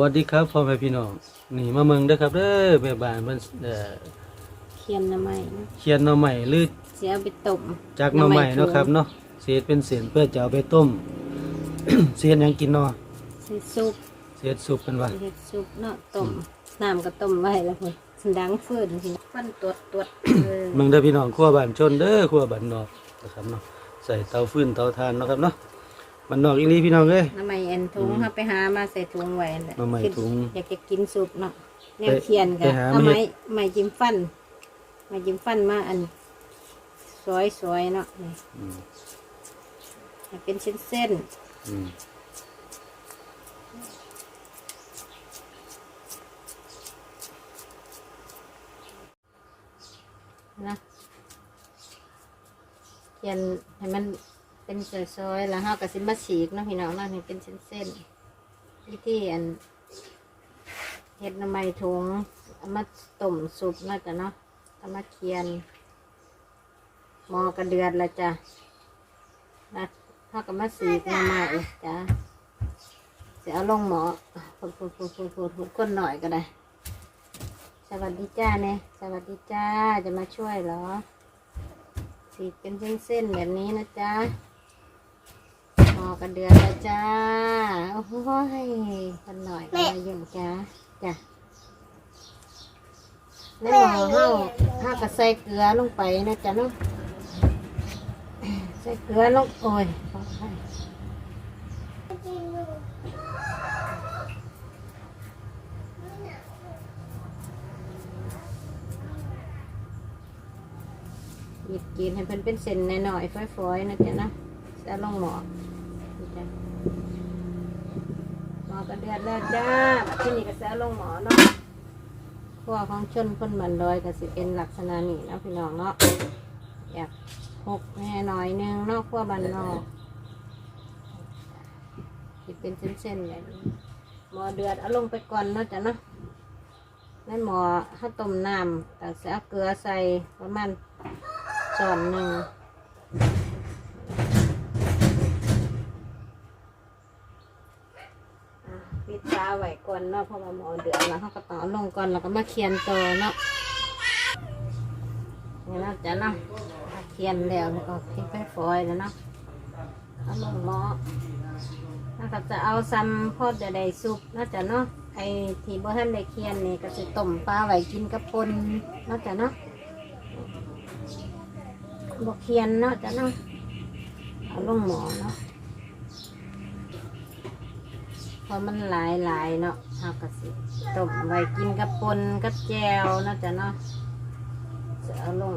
วัสดีครับพ่อแม่พี่น้องนี่มาเมืองเด้อครับเด้อแม่บ้านเพิ่นเอ่อเคียนน้ำไม้นะเขียนหน่อใหม่หรือเสียเอาไปต้มจากหน่อใหม่เนาะครับเนาะเศษเป็นเศษเพื่อจะเอาไปต้ม เศษหยังกินเนาะใส่ซุปเศษสุปเป็นว่า เฮ็ดซุปเนาะต้มน้ำก็ต้มไว้แล้วพุ่นสันดังฟืนสิฟันตรวจตรวจเออเมืองเด้อพี่น้องครัวบ้านชนเด้อครัวบ้านนอกนะครับเนาะใส่เตาฟืนเตาถ่านเนาะครับเนาะ บ้านนอกอีหลีพี่น้องเอ้ย น้ำไม้แอนถุงเฮาไปหามาใส่ถุงไว้นั่นแหละน้ำไม้คิดถุงอยากจะกินซุปเนาะแนไปวเคียนก็ไปหาเอามาไม้เฮ็ดไม้จิ้มฟันไม้จิ้มฟันมาอันสวยๆเนาะนี่อืมให้เป็นเส้นอืมๆนะเคียนให้มัน เป็นซอยๆแล้วเฮาก็สิมาฉีกเนาะพี่น้องเนาะให้เป็นเส้นๆวิธีอันเห็ดน้ำไม้ถุงเอามาต้มสุปน่าจะเนาะเอามาเคียนหมอกระเดือดละจ้ะนะถ้ากับมาสีกน้ำไม้จ้ะจะเอาลงหมอพูดพูดพูดพูดคนหน่อยก็ได้ สวัสดีจ้าเนี่ยสวัสดีจ้าจะมาช่วยเหรอสีกเป็นเส้นๆแบบนี้นะจ๊ะ อกระเดือดละจ้า โอ้ยคนหน่อยก็มาอยู่จ้าจ้ะในหม้อเฮาเฮาก็ใส่เกลือลงไปนะจ๊ะเนาะใส่เกลือลงโอ้ยขออภัยหยิบกินให้เพิ่นเป็นเส้นหน่อยๆฝอยๆนะจ๊ะเนาะใส่ลงหม้อนี่ จ้ะหมอก็เดือดแล้วจ้าบัดที่นี่ก็ใส่ลงหมอเนาะพวกของชนคนบันดอยก็สิเป็นลักษณะนี้นะพี่น้องเนาะอยากหกแน่หน่อยนึงนาะพวกบันนอกสิเป็นเส้นๆแบบนี้หมอเดือดเอาลงไปก่อนเนาะจ้ะเนาะในหมอถ้าต้มน้ำแต่ใส่เกลือใส่ประมาณช้อนหนึ่ง ปิดตาไว้ก่อนเนาะเพราะว่าหมอเดือดแล้วเขาก็ต้องเอาลงก่อนแล้วก็มาเคียนต่อเนาะนี่เนาะจ้ะเนาะเคียนแล้วแล้วก็พลิกไปฟอยแล้วเนาะเอาลงหม้อแล้วก็จะเอาซ้ำพอดจะได้ซุปเนาะจ้ะเนาะไอ้ที่บ่ทันได้เคียนนี่ก็จะต้มปลาไว้กินกับปนเนาะจ้ะเนาะบ่เคียนเนาะจ้ะเนาะเอาลงหม้อเนาะ เพ ราะมันหลายหลายเนาะเฮากะสิต้มไว้กินกับปนกับแจวนาะจ้ะเนาะจะเอาลง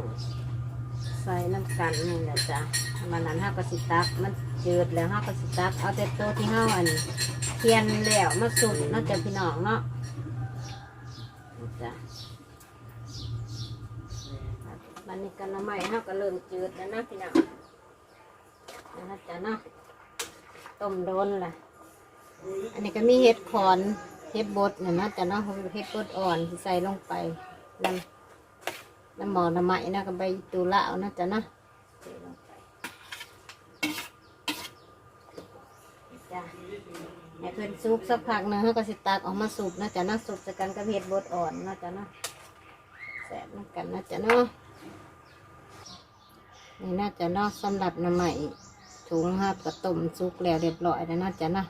ใส่น้ำกันนี่แหละจ้ะมันนั้นเฮากะสิตักมันจืดแล้วเฮากะสิตัก เอาแต่ตัวที่เฮาอันเทียนแล้วมาสุกเนาะจ้ะพี่น้องเนาะจ้ะมันนี้กันละไม่เฮาก็เริ่มจืดแล้วนะพี่น้องนี่นะจ้ะเนาะต้มโดนแหละ อันนี้ก็มีเห็ดขอนเห็ดบดเนี่ยนะแต่เนาะเห็ดบดอ่อนที่ใส่ลงไปน้ำน้ำหมอน้ำไหมนะก็ใบตูละเอานะจ๊ะเนะเทลงไปจ้ะให้เพิ่นซุปสักพักนึงเขาก็สิตักออกมาสุปนะจ๊ะนาะสุปจากกันกับเห็ดบดอ่อนนะจ๊ะนะแสบน้ำกันนะจ๊ะเนาะนี่น่าจะเนาะสำหรับน้ำไหมถุงห้าก็ต้มซุกแล้วเรียบร้อยแล้วนะจ๊ะนะ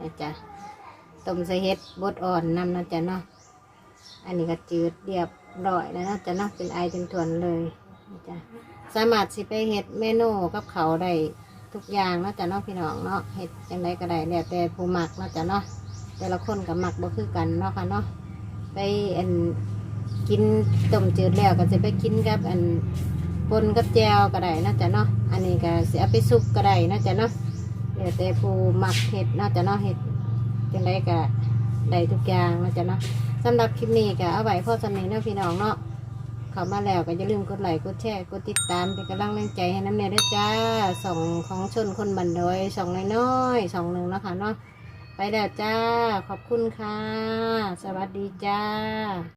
นะจ๊ะต้มใส่เห็ดบดอ่อนนำนะจ๊ะเนาะอันนี้ก็จืดเรียบร้อยแล้วนะจ๊ะเนาะเป็นไอเป็นทวนเลยนะจ๊ะสามารถสิไปเห็ดเมนูกับเขาได้ทุกอย่างนะจ๊ะเนาะพี่น้องเนาะเห็ดจังไดก็ได้แล้วแต่ผู้หมักนะจ๊ะเนาะแต่ละคนกับหมักบ่คือกันเนาะค่ะเนาะไปอันกินต้มจืดแล้วก็จะไปกินกับอันปนกับแจวก็ได้นะจ๊ะเนาะอันนี้ก็สิเอาไปซุปก็ได้นะจ๊ะเนาะ เดี๋ยวแต่ผู้มักเห็ดน่าจะเนาะเห็ดจังไดก็ได้ทุกอย่างเนาจะเนาะสำหรับคลิปนี้ก็เอาไว้พ่อสำเนีเนาะพี่น้องเนาะเข้ามาแล้วก็อย่าลืมกดไลค์กดแชร์กดติดตามเป็นกำลังแรงใจให้น้ำเนยด้วยจ้าส่องของชนคนบันโดยส่องน้อยๆส่องหนึ่งนะคะเนาะไปแล้วจ้า ขอบคุณค่ะ สวัสดีจ้า